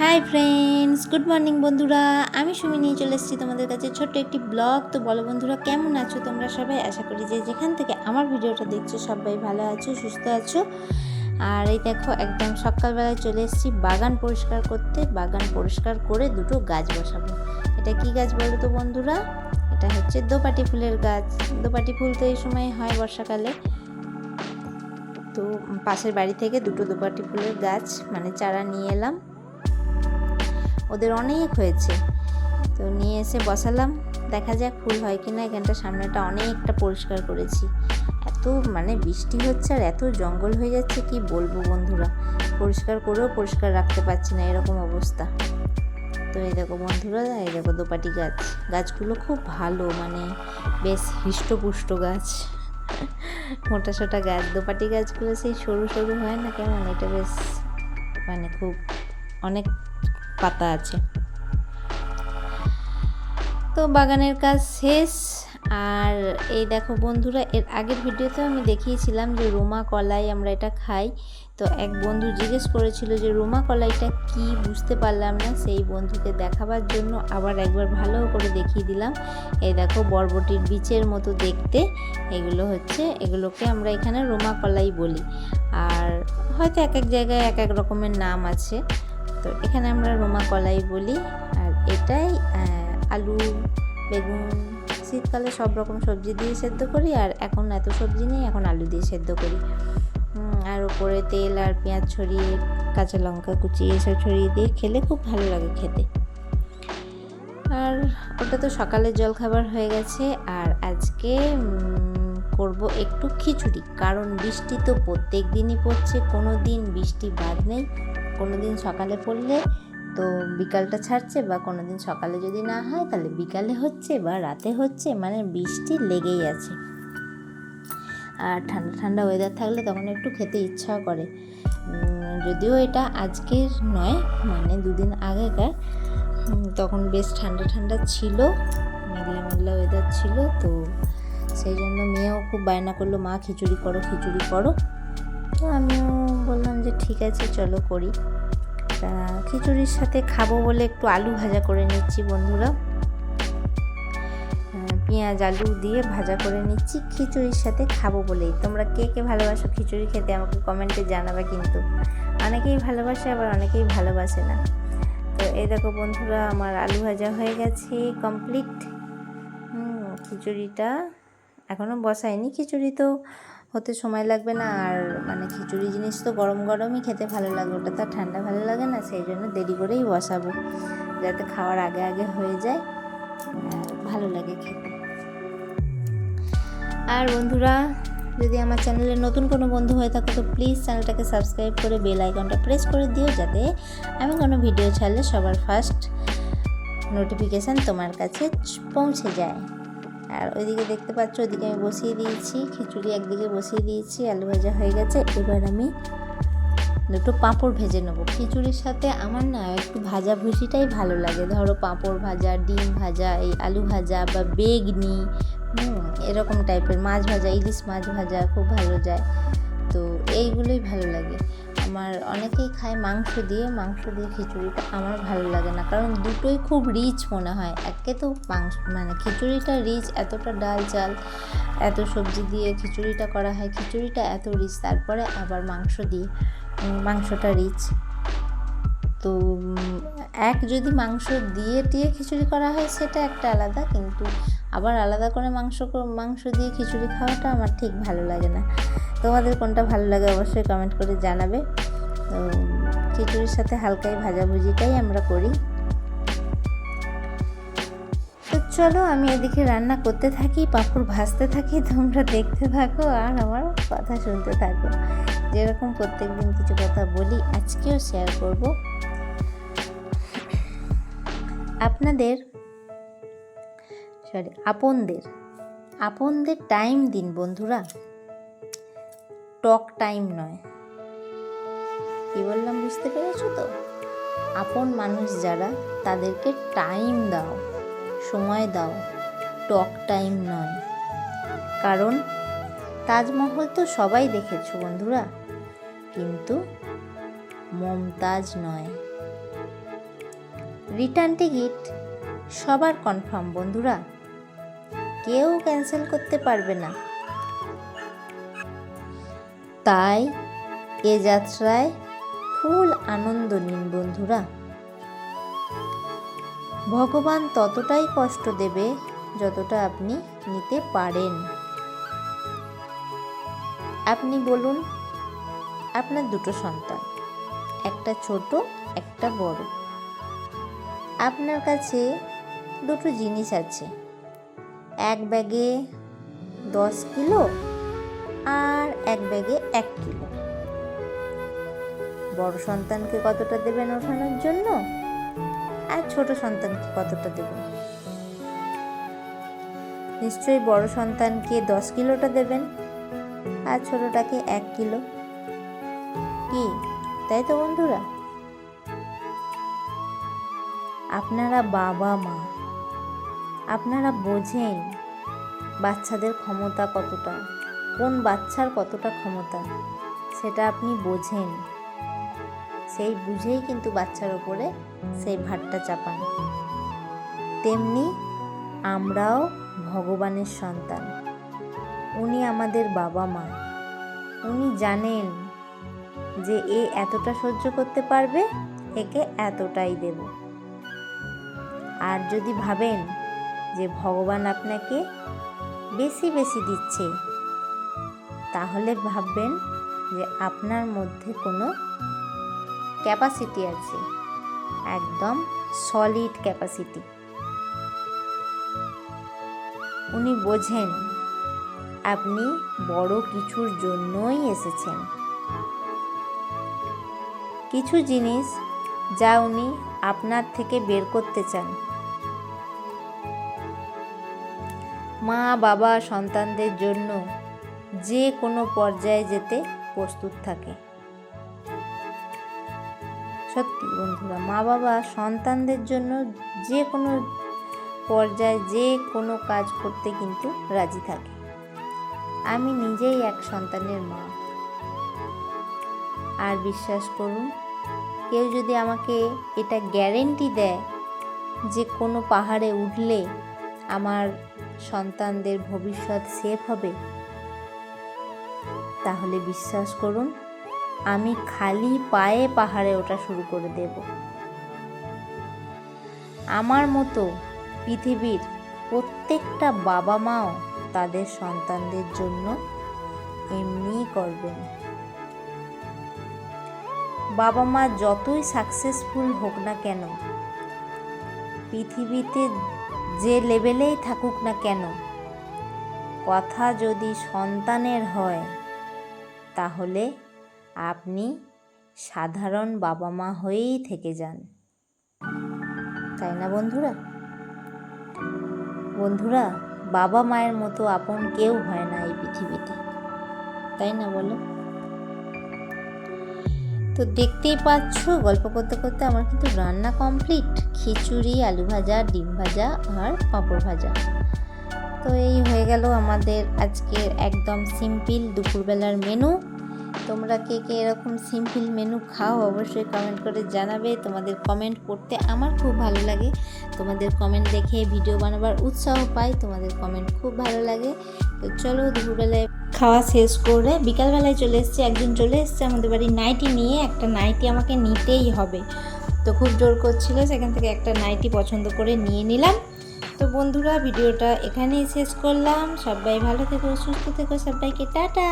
Hi friends good morning বন্ধুরা। আমি সুমি নিয়ে চলে এসেছি তোমাদের কাছে ছোট্ট একটি ব্লগ। তো বলো, বন্ধুরা, কেমন আছো? তোমরা সবাই আশা করি যে যেখান থেকে আমার ভিডিওটা দেখছ, সবাই ভালো আছো, সুস্থ আছো। আর এই দেখো, একদম সকালবেলায় চলে এসেছি বাগান পরিষ্কার করতে। বাগান পরিষ্কার করে দুটো গাছ বসাবো। এটা কি গাছ বলো তো, বন্ধুরা? এটা হচ্ছে দোপাটি ফুলের গাছ। দোপাটি ফুল তো এই সময় হয় বর্ষাকালে। তো পাশের বাড়ি থেকে দুটো দোপাটি ফুলের গাছ মানে চারা নিয়ে এলাম। ওদের অনেক হয়েছে। তো নিয়ে এসে বসালাম। দেখা যাক ফুল হয় কি না এখানটা সামনেটা অনেকটা পরিষ্কার করেছি। এত মানে বৃষ্টি হচ্ছে আর এত জঙ্গল হয়ে যাচ্ছে, কি বলব বন্ধুরা? পরিষ্কার করেও পরিষ্কার রাখতে পারছি না এরকম অবস্থা। তো এই দেখো বন্ধুরা, এই দেখো দোপাটি গাছ। গাছগুলো খুব ভালো মানে বেশ হৃষ্টপুষ্ট গাছ। মোটা সোটা গাছ। দোপাটি গাছগুলো সেই সরু সরু হয় না কেমন? এটা বেশ মানে খুব অনেক পাতা আছে। তো বাগানের কাজ শেষ। আর এই দেখো বন্ধুরা, এর আগের ভিডিওতে আমি দেখিয়েছিলাম যে রোমা কলাই আমরা এটা খাই। তো এক বন্ধু জিজ্ঞেস করেছিল যে রোমা কলাইটা কি বুঝতে পারলাম না, সেই বন্ধুকে দেখাবার জন্য আবার একবার ভালো করে দেখিয়ে দিলাম। এই দেখো বরবটির বীচের মতো দেখতে। এগুলো হচ্ছে, এগুলোকে আমরা এখানে রোমা কলাই বলি। আর হয়তো এক এক জায়গায় এক এক রকমের নাম আছে। তো এখানে আমরা রোমা কলাই বলি, আর এটাই আলু, বেগুন, শীতকালে সব রকম সবজি দিয়ে সেদ্ধ করি, আর এখন এত সবজি নেই, এখন আলু দিয়ে সেদ্ধ করি। আর ওপরে তেল আর পেঁয়াজ ছড়িয়ে, কাঁচা লঙ্কা কুচিয়ে এসব ছড়িয়ে দিয়ে খেলে খুব ভালো লাগে খেতে। আর ওটা তো সকালের জলখাবার হয়ে গেছে, আর আজকে করব একটু খিচুড়ি, কারণ বৃষ্টি তো প্রত্যেক দিনই পড়ছে, কোনো দিন বৃষ্টি বাদ নেই। কোনো দিন সকালে পড়লে তো বিকালটা ছাড়ছে বা কোনো দিন সকালে যদি না হয় তাহলে বিকালে হচ্ছে বা রাতে হচ্ছে মানে বৃষ্টি লেগেই আছে। আর ঠান্ডা ঠান্ডা ওয়েদার থাকলে তখন একটু খেতে ইচ্ছাও করে। যদিও এটা আজকের নয় মানে দুদিন আগেকার তখন বেশ ঠান্ডা ঠান্ডা ছিল, মেঘলা মেঘলা ওয়েদার ছিল, তো সেই জন্য মেয়েও খুব বায়না করল, মা, খিচুড়ি করো খিচুড়ি করো। তো আমিও বললাম যে, ঠিক আছে, চলো করি। খিচুড়ির সাথে খাব বলে একটু আলু ভাজা করে নিচ্ছি বন্ধুরা। পেঁয়াজ, আলু দিয়ে ভাজা করে নিচ্ছি, খিচুড়ির সাথে খাব বলেই। তোমরা কে কে ভালোবাসো খিচুড়ি খেতে আমাকে কমেন্টে জানাবে কিন্তু। অনেকেই ভালোবাসে, আবার অনেকেই ভালোবাসে না। তো এই দেখো বন্ধুরা, আমার আলু ভাজা হয়ে গেছে কমপ্লিট খিচুড়িটা এখনও বসাইনি খিচুড়ি তো হতে সময় লাগবে না, আর মানে খিচুড়ি জিনিস তো গরম গরমই খেতে ভালো লাগে, ওটা তো আর ঠান্ডা ভালো লাগে না, সেই জন্য দেরি করেই বসাবো, যাতে খাওয়ার আগে আগে হয়ে যায় ভালো লাগে খেতে। আর বন্ধুরা, যদি আমার চ্যানেলে নতুন কোনো বন্ধু হয়ে থাকো, তো প্লিজ চ্যানেলটাকে সাবস্ক্রাইব করে বেল আইকনটা প্রেস করে দিও, যাতে আমি কোনো ভিডিও ছাড়লে সবার ফার্স্ট নোটিফিকেশান তোমার কাছে পৌঁছে যায়। আর ওইদিকে দেখতে পাচ্ছ, ওইদিকে আমি বসিয়ে দিয়েছি, খিচুড়ি একদিকে বসিয়ে দিয়েছি, আলু ভাজা হয়ে গেছে। এবার আমি দুটো পাঁপড় ভেজে নেব। খিচুড়ির সাথে আমার না একটু ভাজা ভুজিটাই ভালো লাগে। ধরো পাঁপড় ভাজা, ডিম ভাজা, এই আলু ভাজা বা বেগনি এরকম টাইপের মাছ ভাজা, ইলিশ মাছ ভাজা খুব ভালো যায়। তো এইগুলোই ভালো লাগে। আমার অনেকেই খায় মাংস দিয়ে মাংস দিয়ে খিচুড়িটা আমার ভালো লাগে না। কারণ দুটোই খুব রিচ মনে হয়। একে তো মাংস মানে খিচুড়িটা রিচ এতটা ডাল চাল, এত সবজি দিয়ে খিচুড়িটা করা হয়, খিচুড়িটা এত রিচ তারপরে আবার মাংস দিয়ে মাংসটা রিচ তো এক যদি মাংস দিয়ে দিয়ে খিচুড়ি করা হয়, সেটা একটা আলাদা, কিন্তু আবার আলাদা করে মাংস মাংস দিয়ে খিচুড়ি খাওয়াটা আমার ঠিক ভালো লাগে না। তোমাদের কোনটা ভালো লাগে অবশ্যই কমেন্ট করে জানাবে। তো খিচুড়ির সাথে হালকাই ভাজাভুজিটাই আমরা করি। তো চলো আমি এদিকে রান্না করতে থাকি, পাঁপড় ভাজতে থাকি, তোমরা দেখতে থাকো আর আমার কথা শুনতে থাকো। যেরকম প্রত্যেক দিন কিছু কথা বলি, আজকেও শেয়ার করব। আপনাদের সরি আপনদের আপনদের টাইম দিন বন্ধুরা। টক টাইম নয়। কি বললাম বুঝতে পেরেছ তো? আপন মানুষ যারা, তাদেরকে টাইম দাও, সময় দাও, টক টাইম নয়। কারণ তাজমহল তো সবাই দেখেছ বন্ধুরা। কিন্তু মমতাজ নয়। রিটার্ন টিকিট সবার কনফার্ম বন্ধুরা। কেউ ক্যান্সেল করতে পারবে না। তাই এ যাত্রায় ফুল আনন্দ নিন বন্ধুরা। ভগবান ততটাই কষ্ট দেবে যতটা আপনি নিতে পারেন। আপনি বলুন, আপনার দুটো সন্তান, একটা ছোট, একটা বড়। আপনার কাছে দুটো জিনিস আছে। এক ব্যাগে দশ কিলো আর এক ব্যাগে এক কিলো। বড় সন্তানকে কতটা দেবেন ওঠানোর জন্য? আর ছোট সন্তানকে কতটা দেবেন নিশ্চয়ই বড় সন্তানকে দশ কিলোটা দেবেন, আর ছোটটাকে এক কিলো। কি? তাই তো বন্ধুরা। আপনারা বাবা মা, আপনারা বোঝেন বাচ্চাদের ক্ষমতা কতটা। কোন বাচ্চার কতটা ক্ষমতা, সেটা আপনি বোঝেন। সেই বুঝেই কিন্তু বাচ্চার ওপরে সেই ভারটা চাপান। তেমনি আমরাও ভগবানের সন্তান। উনি আমাদের বাবা মা। উনি জানেন যে এ এতটা সহ্য করতে পারবে, একে এতটাই দেব। আর যদি ভাবেন যে ভগবান আপনাকে বেশি বেশি দিচ্ছে তাহলে ভাববেন যে আপনার মধ্যে কোনো ক্যাপাসিটি আছে। একদম সলিড ক্যাপাসিটি উনি বোঝেন, আপনি বড় কিছুর জন্যই এসেছেন। কিছু জিনিস যা উনি আপনার থেকে বের করতে চান। মা বাবা সন্তানদের জন্য যে কোনো পর্যায়ে যেতে প্রস্তুত থাকে। সত্যি বন্ধুরা মা বাবা সন্তানদের জন্য যে কোনো পর্যায়ে যে কোনো কাজ করতে কিন্তু রাজি থাকে। আমি নিজেই এক সন্তানের মা। আর বিশ্বাস করুন, কেউ যদি আমাকে এটা গ্যারেন্টি দেয় যে কোনো পাহাড়ে উঠলে আমার সন্তানদের ভবিষ্যৎ সেফ হবে তাহলে বিশ্বাস করুন, আমি খালি পায়ে পাহাড়ে ওঠা শুরু করে দেব। আমার মতো পৃথিবীর প্রত্যেকটা বাবা মাও তাদের সন্তানদের জন্য এমনিই করবেন। বাবা মা যতই সাকসেসফুল হোক না কেন, পৃথিবীতে যে লেভেলেই থাকুক না কেন, কথা যদি সন্তানের হয় তাহলে আপনি সাধারণ বাবা মা হয়েই থেকে যান। তাই না বন্ধুরা? বন্ধুরা বাবা মায়ের মতো আপন কেউ হয় না এই পৃথিবীতে। তাই না বলো? তো দেখতেই পাচ্ছ, গল্প করতে করতে আমার কিন্তু রান্না কমপ্লিট খিচুড়ি, আলু ভাজা, ডিম ভাজা আর পাঁপড় ভাজা। তো এই হয়ে গেল আমাদের আজকের একদম সিম্পল দুপুরবেলার মেনু। তোমরা কে কে এরকম সিম্পল মেনু খাও অবশ্যই কমেন্ট করে জানাবে। তোমাদের কমেন্ট করতে আমার খুব ভালো লাগে। তোমাদের কমেন্ট দেখে ভিডিও বানাবার উৎসাহ পাই, তোমাদের কমেন্ট খুব ভালো লাগে। তো চলো দুপুরবেলায় খাওয়া শেষ করে বিকালবেলায় চলে এসছে, একজন চলে এসছে আমাদের বাড়ি নাইটি নিয়ে। একটা নাইটি আমাকে নিতেই হবে। তো খুব জোর করছিল, সেখান থেকে একটা নাইটি পছন্দ করে নিয়ে নিলাম। তো বন্ধুরা ভিডিওটা এখানেই শেষ করলাম। সবাই ভালো থেকো সুস্থ থেকো সবাইকে টাটা।